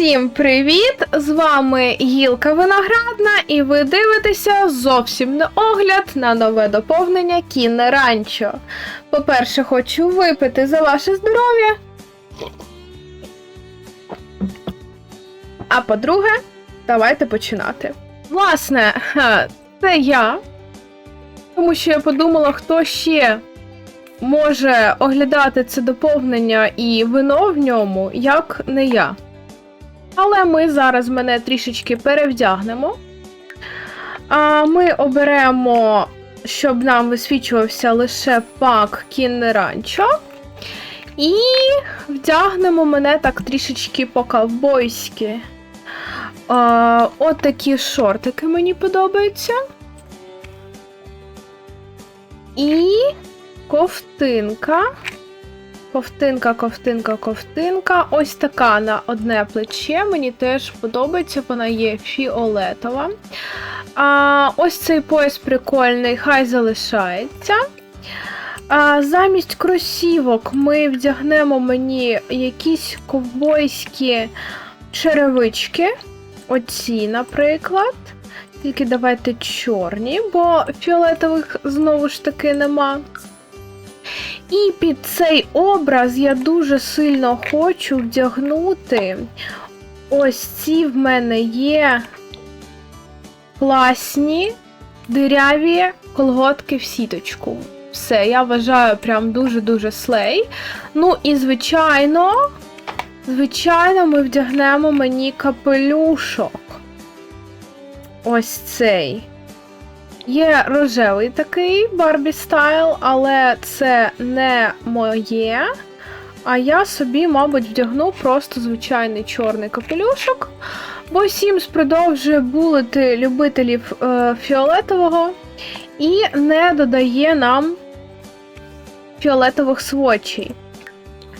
Усім привіт! З вами Гілка Виноградна, і ви дивитеся зовсім не огляд на нове доповнення Кінне Ранчо. По-перше, хочу випити за ваше здоров'я. А по-друге, давайте починати. Власне, це я. Тому що я подумала, хто ще може оглядати це доповнення і вино в ньому, як не я. Але ми зараз мене трішечки перевдягнемо. Ми оберемо, щоб нам висвічувався лише пак кінне ранчо. І вдягнемо мене так трішечки по-ковбойськи. От такі шортики мені подобаються. І ковтинка. Ковтинка, ковтинка, ковтинка. Ось така на одне плече. Мені теж подобається, вона є фіолетова. А, Ось цей пояс прикольний, хай залишається. А, Замість кросівок ми вдягнемо мені якісь ковбойські черевички. Оці, наприклад. Тільки давайте чорні, бо фіолетових знову ж таки нема. І під цей образ я дуже сильно хочу вдягнути. Ось ці в мене є класні диряві колготки в сіточку. Все, я вважаю, прям дуже-дуже слей. Ну і, звичайно, звичайно, ми вдягнемо мені капелюшок. Ось цей. Є рожевий такий Барбі стайл, але це не моє. А я собі, мабуть, вдягну просто звичайний чорний капелюшок. Бо Сімс продовжує булити любителів е, фіолетового і не додає нам фіолетових свочей.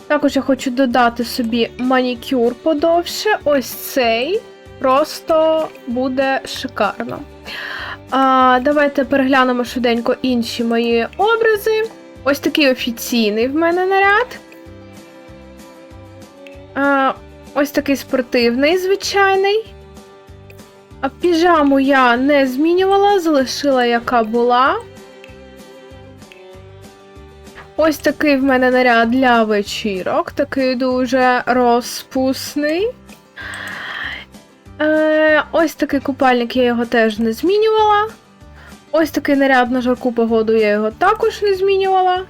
Також я хочу додати собі манікюр подовше. Ось цей просто буде шикарно. А, Давайте переглянемо швиденько інші мої образи. Ось такий офіційний в мене наряд. А, Ось такий спортивний, звичайний. А піжаму я не змінювала, залишила, яка була. Ось такий в мене наряд для вечірок, такий дуже розпусний. Е, Ось такий купальник, я його теж не змінювала. Ось такий наряд на жарку погоду я його також не змінювала.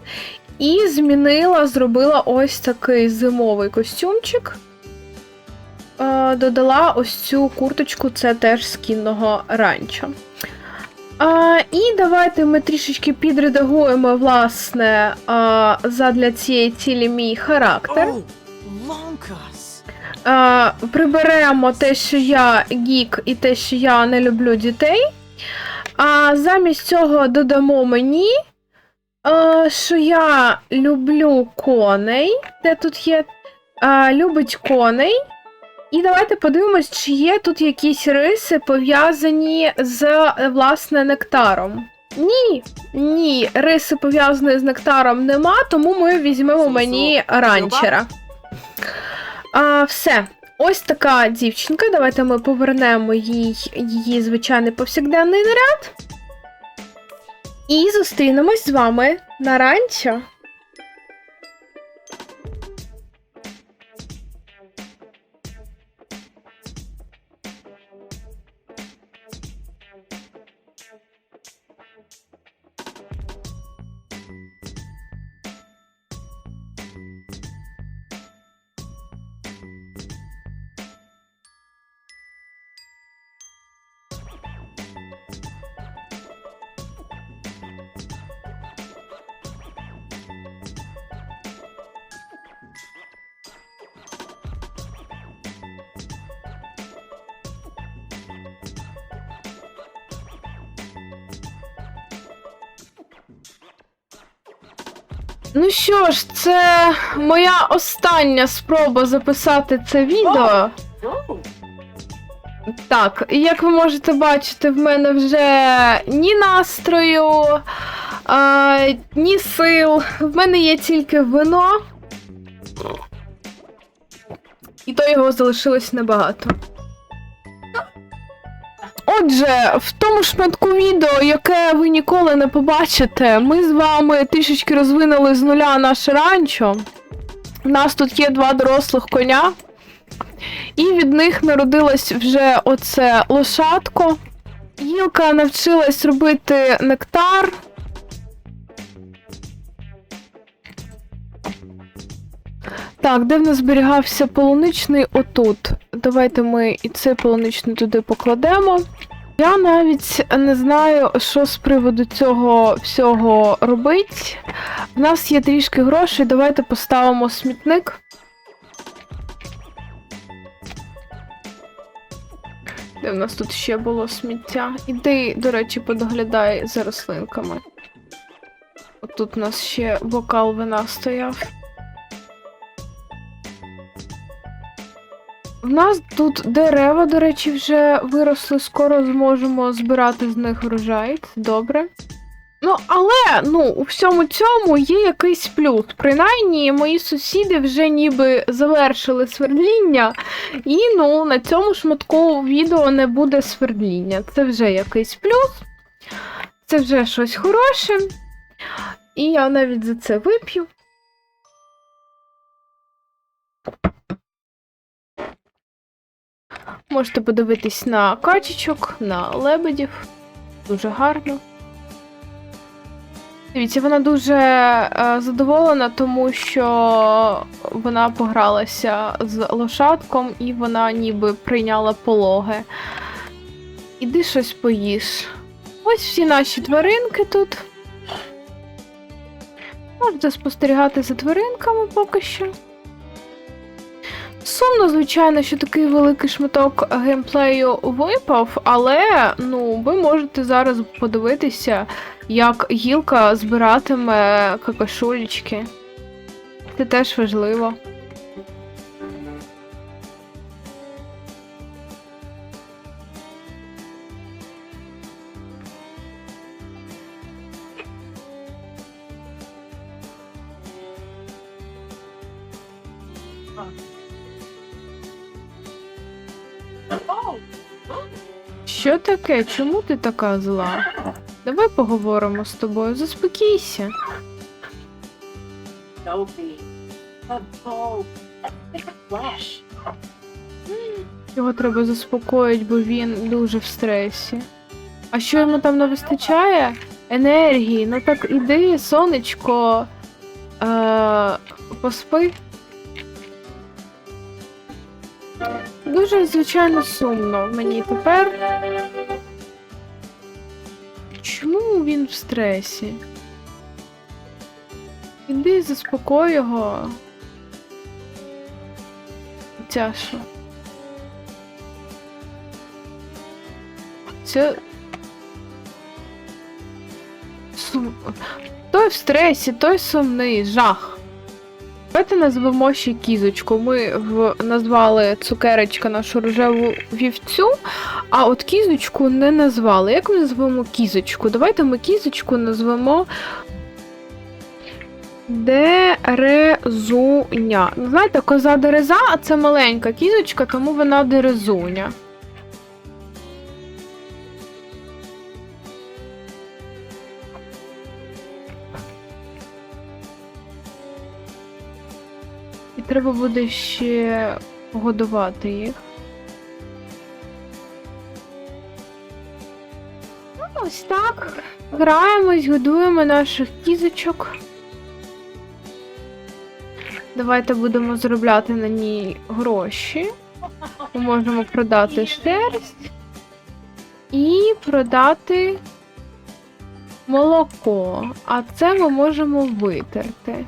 І змінила, зробила ось такий зимовий костюмчик. Е, Додала ось цю курточку, це теж з кінного ранчо. А, І давайте ми трішечки підредагуємо, власне, а, задля цієї цілі мій характер. Oh. Е, приберемо те, що я гік, і те, що я не люблю дітей. А замість цього додамо мені, е, що я люблю коней. Де тут є? Е, любить коней. І давайте подивимось, чи є тут якісь риси пов'язані з власне нектаром. Ні, ні, риси пов'язані з нектаром нема, тому ми візьмемо мені ранчера. А, Все. Ось така дівчинка. Давайте ми повернемо їй її звичайний повсякденний наряд. І зустрінемось з вами на ранчо. Ну що ж, це моя остання спроба записати це відео. Так, як ви можете бачити, в мене вже ні настрою, а, ні сил. В мене є тільки вино. І то його залишилось небагато. Отже, в тому шматку відео, яке ви ніколи не побачите, ми з вами трішечки розвинули з нуля наше ранчо. У нас тут є два дорослих коня, і від них народилось вже оце лошадко. Гілка навчилась робити нектар. Так, де в нас зберігався полуничний? Отут. Давайте ми і цей полуничний туди покладемо. Я навіть не знаю, що з приводу цього всього робить. В нас є трішки грошей, давайте поставимо смітник. Де в нас тут ще було сміття? Іди, до речі, подоглядай за рослинками. Отут у нас ще бокал вина стояв. У нас тут дерева, до речі, вже виросли, скоро зможемо збирати з них врожай. Це добре. Ну, але ну, у всьому цьому є якийсь плюс. Принаймні, мої сусіди вже ніби завершили свердління, і ну, на цьому шматку відео не буде свердління. Це вже якийсь плюс. Це вже щось хороше. І я навіть за це вип'ю. Можете подивитись на качечок, на лебедів. Дуже гарно. Дивіться, вона дуже е, задоволена, тому що вона погралася з лошадком і вона ніби прийняла пологи. Іди щось поїж. Ось всі наші тваринки тут. Можете спостерігати за тваринками поки що. Сумно, звичайно, що такий великий шматок геймплею випав, але ну, ви можете зараз подивитися, як гілка збиратиме какашулечки. Це теж важливо. Таке? Чому ти така зла? Давай поговоримо з тобою, заспокійся. Його треба заспокоїти, бо він дуже в стресі. А що йому там не вистачає? Енергії. Ну так іди, сонечко. Е, поспи. Дуже, звичайно, сумно мені тепер. Він в стресі? Іди заспокой його. Тяжко. Це. Сум... Той в стресі, той сумний, жах. Давайте назвемо ще кізочку. Ми в... назвали цукерочка нашу рожеву вівцю, а от кізочку не назвали. Як ми назвемо кізочку? Давайте ми кізочку назвемо Дерезуня. Ну, Знаєте, коза дереза, а це маленька кізочка, тому вона дерезуня. І треба буде ще годувати їх. Ну, ось так. Граємось, годуємо наших кізочок. Давайте будемо заробляти на ній гроші. Ми можемо продати шерсть і продати молоко. А це ми можемо витерти.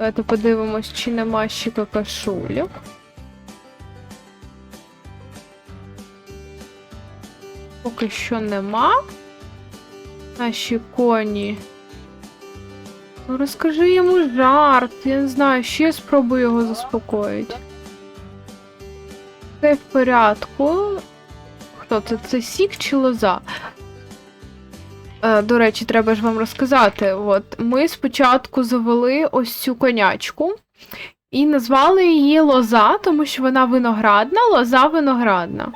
Давайте подивимось, чи нема ще какашулік. Поки що нема. Наші коні. Ну, розкажи йому жарт. Я не знаю, ще спробую його заспокоїти. Все в порядку. Хто це? Це сік чи лоза? Е, до речі, треба ж вам розказати. От, ми спочатку завели ось цю конячку, І назвали її лоза, тому що вона виноградна, лоза виноградна.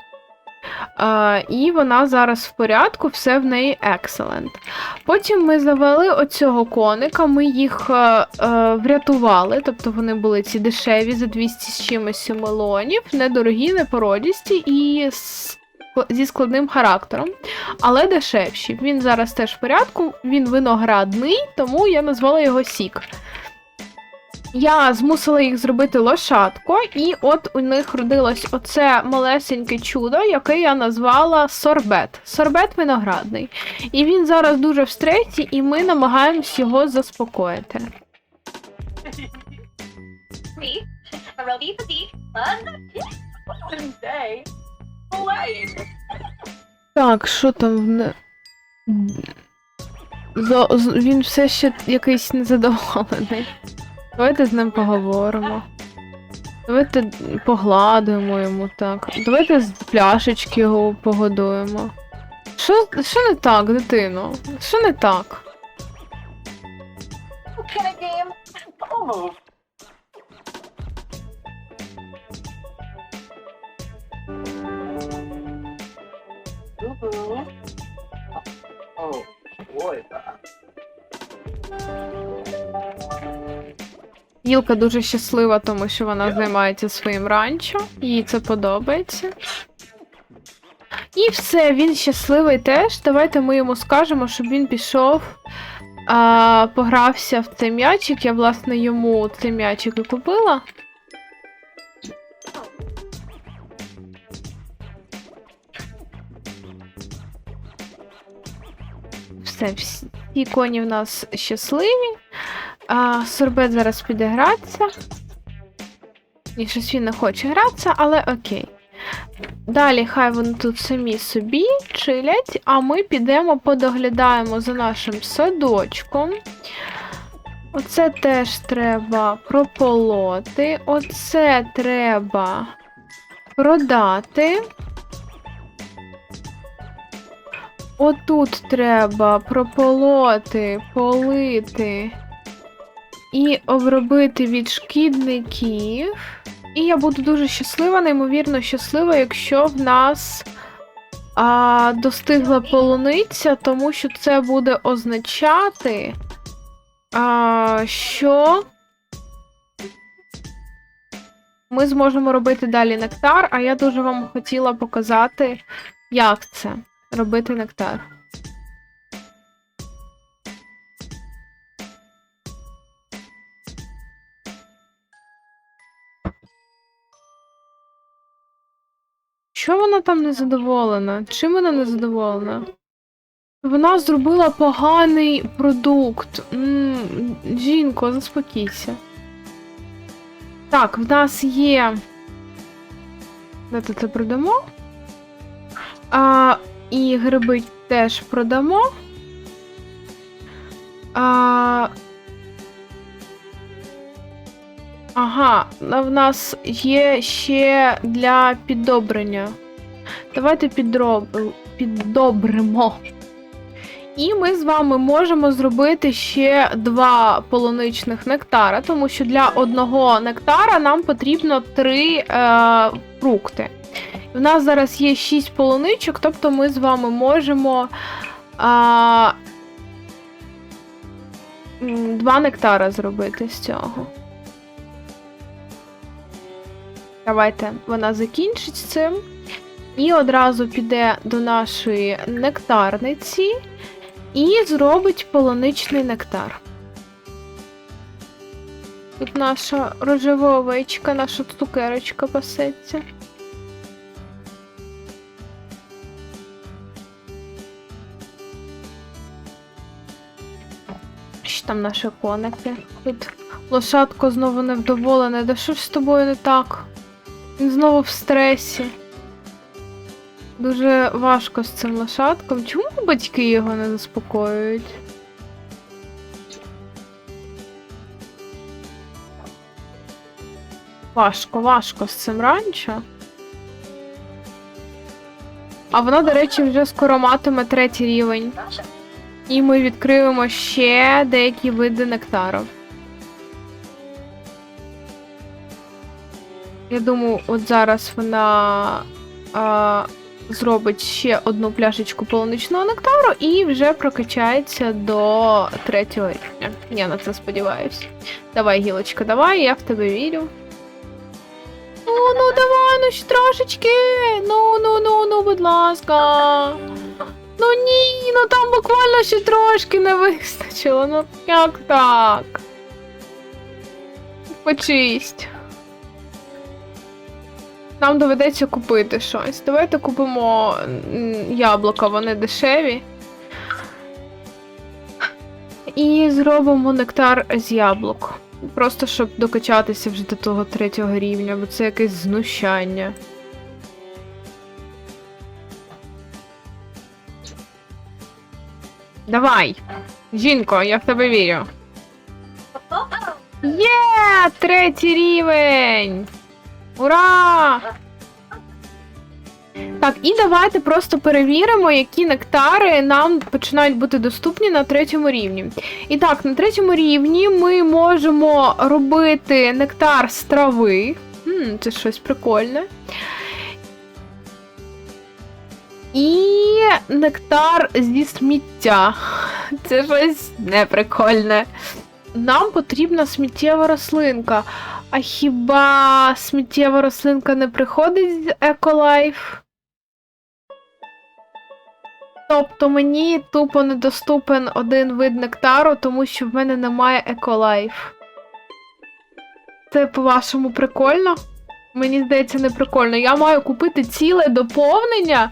Е, і вона зараз в порядку, все в неї excellent. Потім ми завели оцього коника, ми їх е, е, врятували, тобто вони були ці дешеві за 200 з чимось мелонів, недорогі, непородісті і зі складним характером, але дешевші. Він зараз теж в порядку, він виноградний, тому я назвала його Сік. Я змусила їх зробити лошадко, і от у них родилось оце малесеньке чудо, яке я назвала сорбет. Сорбет виноградний. І він зараз дуже в стресі, і ми намагаємось його заспокоїти. Так, що там в. Зо- Він все ще якийсь незадоволений. Давайте з ним поговоримо. Давайте погладимо йому так. Давайте з пляшечки його погодуємо. Що, що не так, дитино? Що не так? I game? Boy. Гілка дуже щаслива, тому що вона займається своїм ранчо, їй це подобається. І все, він щасливий теж. Давайте ми йому скажемо, щоб він пішов, а, погрався в цей м'ячик. Я, власне, йому цей м'ячик і купила. Все, всі коні в нас щасливі. А, Сорбет зараз піде гратися. Ні, щось він не хоче гратися, але окей. Далі хай вони тут самі собі чилять, а ми підемо подоглядаємо за нашим садочком. Оце теж треба прополоти. Оце треба продати. Отут треба прополоти, полити і обробити від шкідників. І я буду дуже щаслива, неймовірно щаслива, якщо в нас а, достигла полуниця, тому що це буде означати, а, що ми зможемо робити далі нектар, а я дуже вам хотіла показати, як це робити нектар. Що вона там незадоволена? Чим вона незадоволена? Вона зробила поганий продукт. м жінко, заспокійся. Так, в нас є. Давайте це продамо. А, і гриби теж продамо. А, Ага, в нас є ще для піддобрення. Давайте підроб... піддобримо. І ми з вами можемо зробити ще два полуничних нектара, тому що для одного нектара нам потрібно три е, фрукти. У нас зараз є 6 полуничок, тобто ми з вами можемо а, два нектара зробити з цього. Давайте вона закінчить з цим. І одразу піде до нашої нектарниці і зробить полуничний нектар. Тут наша рожева овечка, наша цукерочка пасеться. Там наші коники? Тут лошадко знову невдоволене. Да що ж з тобою не так? Він знову в стресі. Дуже важко з цим лошадком. Чому батьки його не заспокоюють? Важко, важко з цим ранчо. А вона, до речі, вже скоро матиме третій рівень. І ми відкриємо ще деякі види нектару. Я думаю, от зараз вона а, зробить ще одну пляшечку полуничного нектару і вже прокачається до третього рівня. Я на це сподіваюся. Давай, гілочка, давай, я в тебе вірю. Ну, ну давай, ну ще трошечки. Ну, ну, ну, ну, будь ласка. Ну ні, ну там буквально ще трошки не вистачило. Ну як так? Почисть. Нам доведеться купити щось. Давайте купимо яблука, вони дешеві. І зробимо нектар з яблук. Просто щоб докачатися вже до того третього рівня, бо це якесь знущання. Давай! Жінко, я в тебе вірю. Є! Третій рівень! Ура! Так, і давайте просто перевіримо, які нектари нам починають бути доступні на третьому рівні. І так, на третьому рівні ми можемо робити нектар з трави. Хм, це щось прикольне. І нектар зі сміття. Це щось неприкольне. Нам потрібна сміттєва рослинка. А хіба сміттєва рослинка не приходить з Еколайф? Тобто мені тупо недоступен один вид нектару, тому що в мене немає Еколайф. Це по-вашому прикольно? Мені здається, не прикольно. Я маю купити ціле доповнення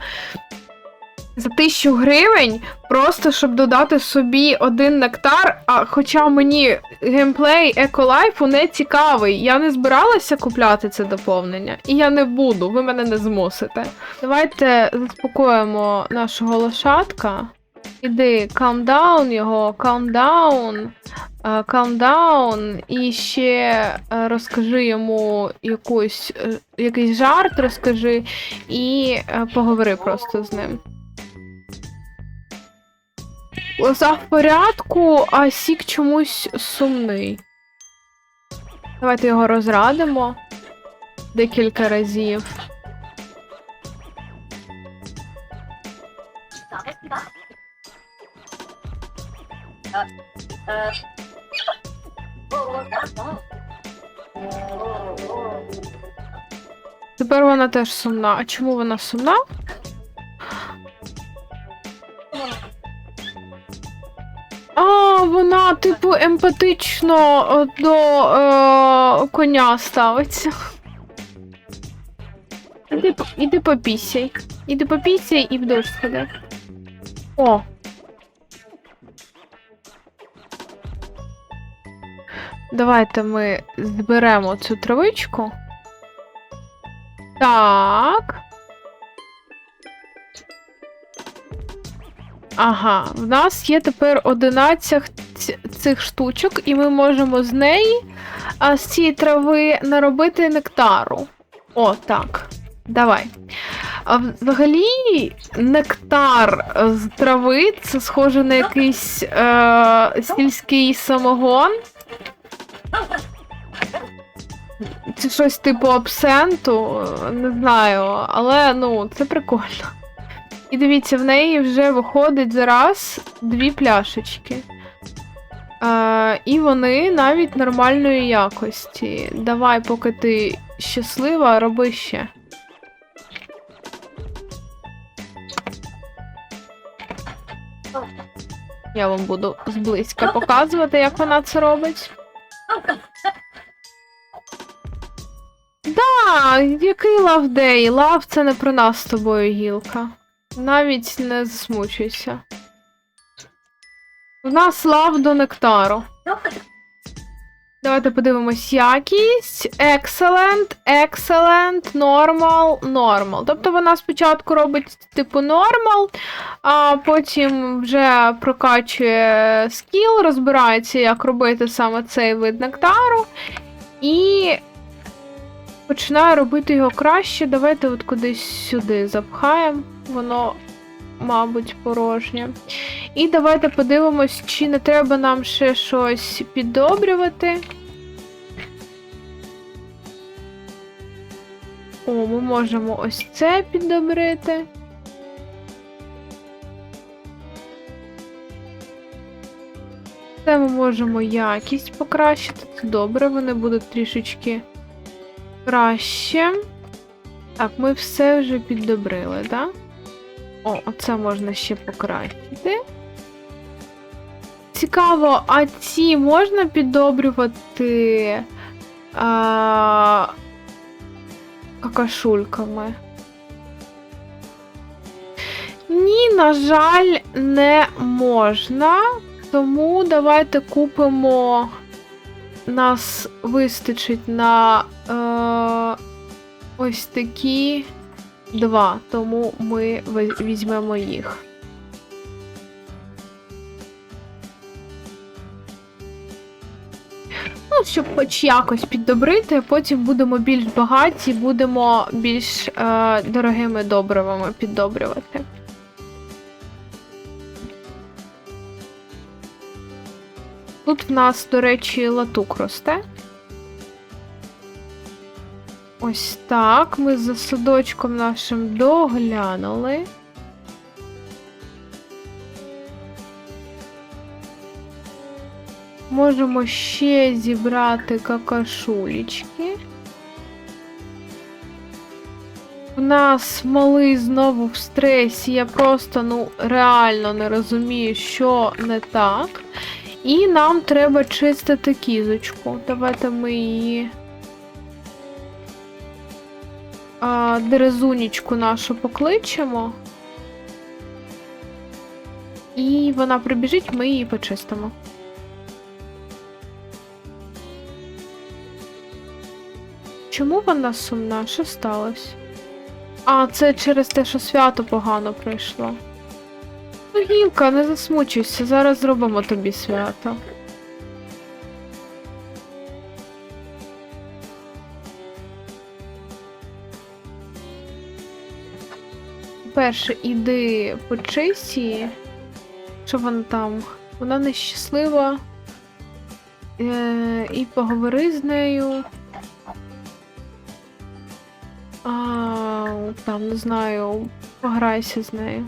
за 1000 гривень, просто щоб додати собі один нектар. А хоча мені геймплей Еколайфу не цікавий. Я не збиралася купляти це доповнення, і я не буду, ви мене не змусите. Давайте заспокоїмо нашого лошадка. Іди, calm down його, calm down, calm down, і ще е, розкажи йому якусь, е, якийсь жарт, розкажи, і е, поговори просто з ним. Лоза в порядку, а сік чомусь сумний. Давайте його розрадимо декілька разів. Тепер вона теж сумна. А чому вона сумна? Типу, емпатично до е, коня ставиться. Іди, іди попісяй. Іди попісяй і в дощ сходи. О. Давайте ми зберемо цю травичку. Так. Ага, в нас є тепер 11 цих штучок, і ми можемо з неї, а з цієї трави наробити нектару. О, так. Давай. А взагалі, нектар з трави це схоже на якийсь е, сільський самогон. Це щось типу абсенту, е, не знаю, але ну, це прикольно. І дивіться, в неї вже виходить зараз дві пляшечки. Е, і вони навіть нормальної якості. Давай, поки ти щаслива, роби ще. Я вам буду зблизька показувати, як вона це робить. Да, який лав дей? Лав це не про нас з тобою гілка. Навіть не засмучуйся. У нас лав до нектару. Давайте подивимось якість. Excellent, excellent, normal, normal. Тобто вона спочатку робить типу normal, а потім вже прокачує скіл, розбирається, як робити саме цей вид нектару. І починає робити його краще. Давайте от кудись сюди запхаємо. Воно, мабуть, порожнє. І давайте подивимось, чи не треба нам ще щось піддобрювати. О, ми можемо ось це піддобрити. Це ми можемо якість покращити. Це добре, вони будуть трішечки краще. Так, ми все вже піддобрили, так? О, оце можна ще покращити. Цікаво, а ці можна піддобрювати а, какашульками? Ні, на жаль, не можна. Тому давайте купимо. Нас вистачить на е, ось такі два, тому ми візьмемо їх. Ну, щоб хоч якось піддобрити, потім будемо більш багаті, будемо більш е, дорогими добривами піддобрювати. Тут в нас, до речі, латук росте. Ось так. Ми за садочком нашим доглянули. Можемо ще зібрати какашулечки. У нас малий знову в стресі. Я просто ну реально не розумію, що не так. І нам треба чистити кізочку. Давайте ми її. А, дерезунечку нашу покличемо. І вона прибіжить, ми її почистимо. Чому вона сумна? Що сталося? А, це через те, що свято погано пройшло. Ну, Гілка, не засмучуйся, зараз зробимо тобі свято. Перше, іди почисти її. Що вона там? Вона нещаслива. Е, і поговори з нею. А, там, не знаю, пограйся з нею.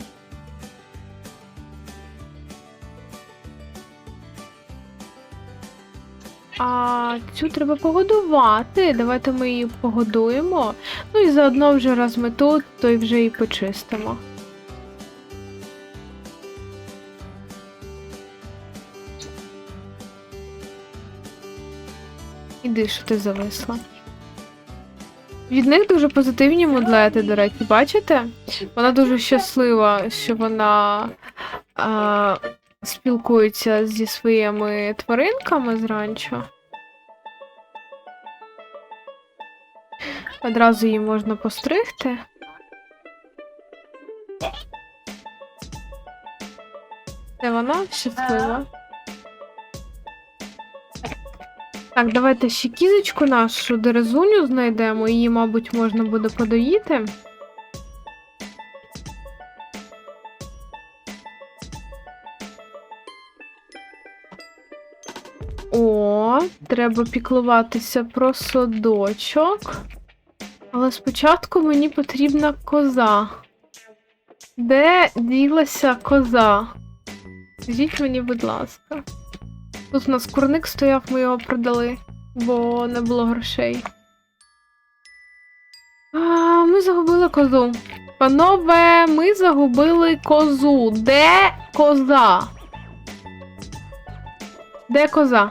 А цю треба погодувати. Давайте ми її погодуємо. Ну і заодно вже раз ми тут, то й вже і почистимо. Іди, що ти зависла. Від них дуже позитивні мудлети, до речі, бачите? Вона дуже щаслива, що вона а, спілкується зі своїми тваринками з ранчо. Одразу її можна постригти. Це вона щаслива. Так, давайте ще кізочку нашу дерезуню знайдемо. Її, мабуть, можна буде подоїти. Треба піклуватися про садочок. Але спочатку мені потрібна коза. Де ділася коза? Скажіть мені, будь ласка. Тут у нас курник стояв, ми його продали, бо не було грошей. А, ми загубили козу. Панове, ми загубили козу. Де коза? Де коза?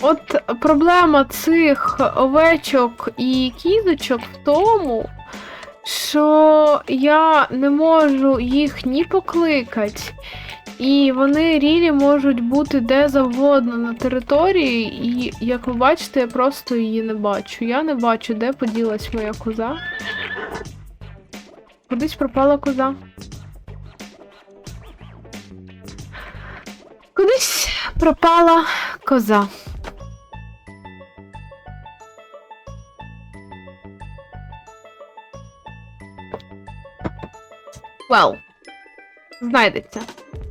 От проблема цих овечок і кізочок в тому, що я не можу їх ні покликати, і вони рілі можуть бути де завгодно на території, і як ви бачите, я просто її не бачу. Я не бачу, де поділась моя коза. Кудись пропала коза. Кудись пропала коза. Well, знайдеться.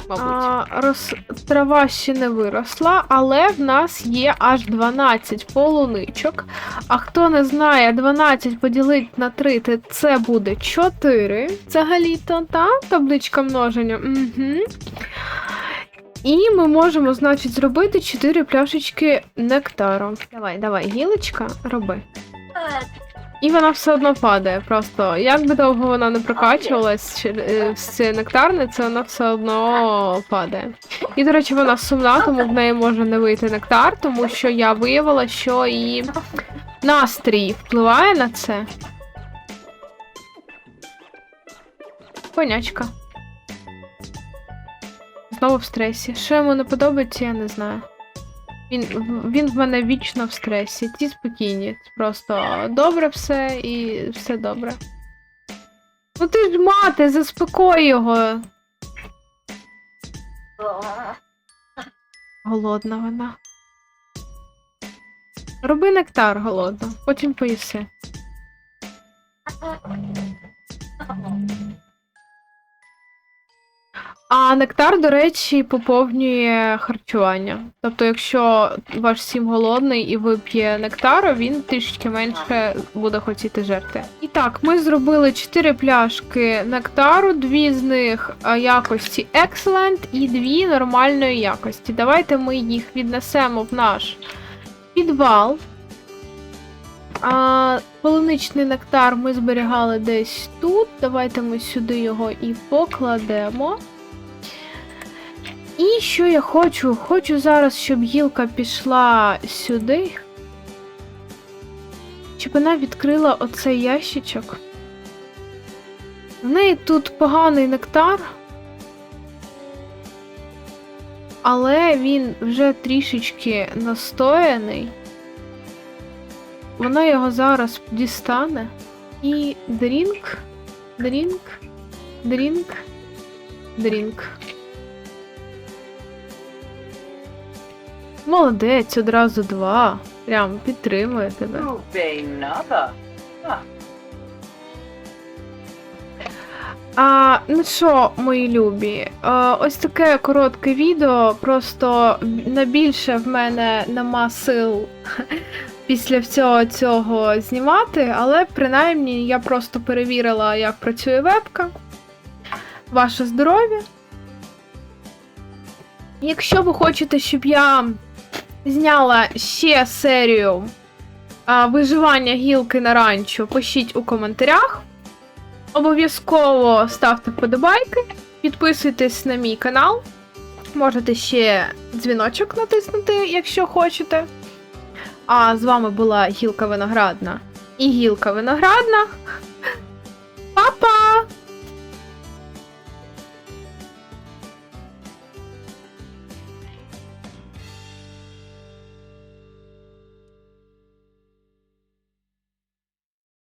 мабуть. А, роз... Трава ще не виросла, але в нас є аж 12 полуничок. А хто не знає, 12 поділити на 3, то це буде 4. Взагалі-то, так? Табличка множення. Угу. І ми можемо, значить, зробити 4 пляшечки нектару. Давай, давай, гілочка, роби. І вона все одно падає. Просто як би довго вона не прокачувалась е, з нектарниці, вона все одно падає. І, до речі, вона сумна, тому в неї може не вийти нектар, тому що я виявила, що і настрій впливає на це. Конячка. Знову в стресі. Що йому не подобається, я не знаю. Він, він в мене вічно в стресі. Ті спокійні. Просто добре все і все добре. Ну ти ж мати, заспокой його. Голодна вона. Роби нектар голодно, потім поїси. А нектар, до речі, поповнює харчування. Тобто, якщо ваш сім голодний і вип'є нектару, він трішки менше буде хотіти жерти. І так, ми зробили 4 пляшки нектару, дві з них якості Excellent і дві нормальної якості. Давайте ми їх віднесемо в наш підвал. А, полуничний нектар ми зберігали десь тут. Давайте ми сюди його і покладемо. І що я хочу? Хочу зараз, щоб гілка пішла сюди. Щоб вона відкрила оцей ящичок. В неї тут поганий нектар. Але він вже трішечки настояний. Вона його зараз дістане. І дрінк, дрінк, дрінк, дрінк. Молодець, одразу два. Прям підтримує тебе. А, ну що, мої любі, а, ось таке коротке відео. Просто на більше в мене нема сил після всього цього знімати, але принаймні я просто перевірила, як працює вебка. Ваше здоров'я. Якщо ви хочете, щоб я зняла ще серію а, виживання гілки на ранчо, пишіть у коментарях. Обов'язково ставте вподобайки, підписуйтесь на мій канал. Можете ще дзвіночок натиснути, якщо хочете. А з вами була Гілка Виноградна і Гілка Виноградна. Па-па!